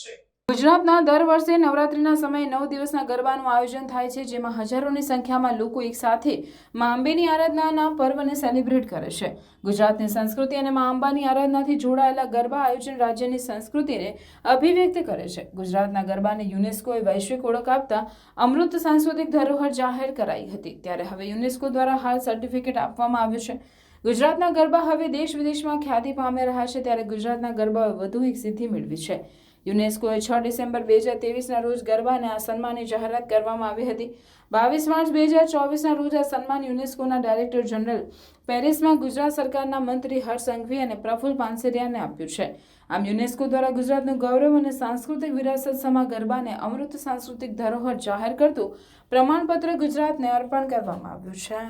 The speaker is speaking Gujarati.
છે. ગુજરાતના દર વર્ષે નવરાત્રિના સમયે નવ દિવસના ગરબાનું આયોજન થાય છે, જેમાં હજારોની સંખ્યામાં લોકો એકસાથે મા અંબેની આરાધનાના પર્વને સેલિબ્રેટ કરે છે. ગુજરાતની સંસ્કૃતિ અને મા અંબાની આરાધનાથી જોડાયેલા ગરબા આયોજન રાજ્યની સંસ્કૃતિને અભિવ્યક્ત કરે છે. ગુજરાતના ગરબાને યુનેસ્કોએ વૈશ્વિક ઓળખ આપતા અમૃત સાંસ્કૃતિક ધરોહર જાહેર કરાઈ હતી. ત્યારે હવે યુનેસ્કો દ્વારા હાલ સર્ટિફિકેટ આપવામાં આવ્યું છે. ગુજરાતના ગરબા હવે દેશ વિદેશમાં ખ્યાતિ પામી રહ્યા છે ત્યારે ગુજરાતના ગરબાએ વધુ એક સિદ્ધિ મેળવી છે. યુનેસ્કોએ છ ડિસેમ્બર બે હજાર તેવીસના રોજ ગરબાને આ સન્માનની જાહેરાત કરવામાં આવી હતી. બાવીસ માર્ચ બે હજાર ચોવીસના રોજ આ સન્માન યુનેસ્કોના ડાયરેક્ટર જનરલ પેરિસમાં ગુજરાત સરકારના મંત્રી હર્ષ સંઘવી અને પ્રફુલ પાનસેરિયાને આપ્યું છે. આમ યુનેસ્કો દ્વારા ગુજરાતનું ગૌરવ અને સાંસ્કૃતિક વિરાસત સમા ગરબાને અમૃત સાંસ્કૃતિક ધરોહર જાહેર કરતું પ્રમાણપત્ર ગુજરાતને અર્પણ કરવામાં આવ્યું છે.